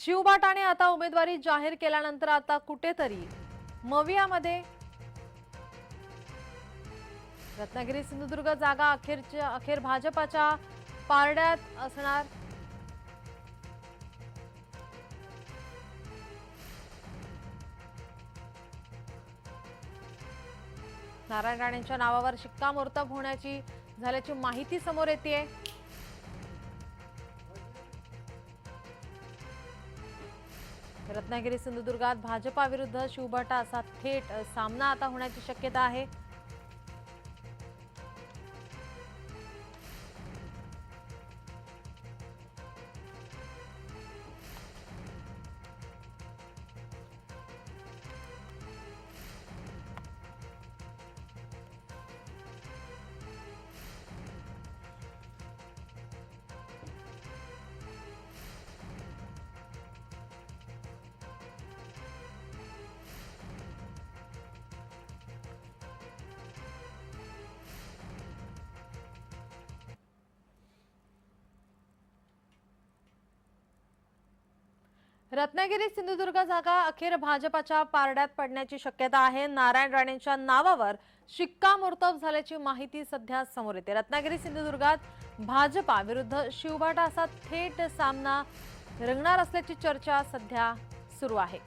शिवबाटाने आता उमेदवारी जाहीर केल्यानंतर आता कुठेतरी मवियामध्ये रत्नागिरी सिंधुदुर्ग जागा अखेरच्या अखेर भाजपाच्या पारड्यात असणार. नारायण राणेंच्या नावावर शिक्कामोर्तब होण्याची झाल्याची माहिती समोर येते रत्नागिरी सिंधुदुर्गात भाजपा विरुद्ध असा थेट सामना आता होण्याची शक्यता आहे. रत्नागिरी सिंधुदुर्ग जागा अखेर भाजपाच्या पारड्यात पडण्याची शक्यता आहे. नारायण राणेंच्या नावावर शिक्कामोर्तब झाल्याची माहिती सध्या समोर येते. रत्नागिरी सिंधुदुर्गात भाजपा विरुद्ध शिवबाटा असा थेट सामना रंगणार असल्याची चर्चा सध्या सुरू आहे.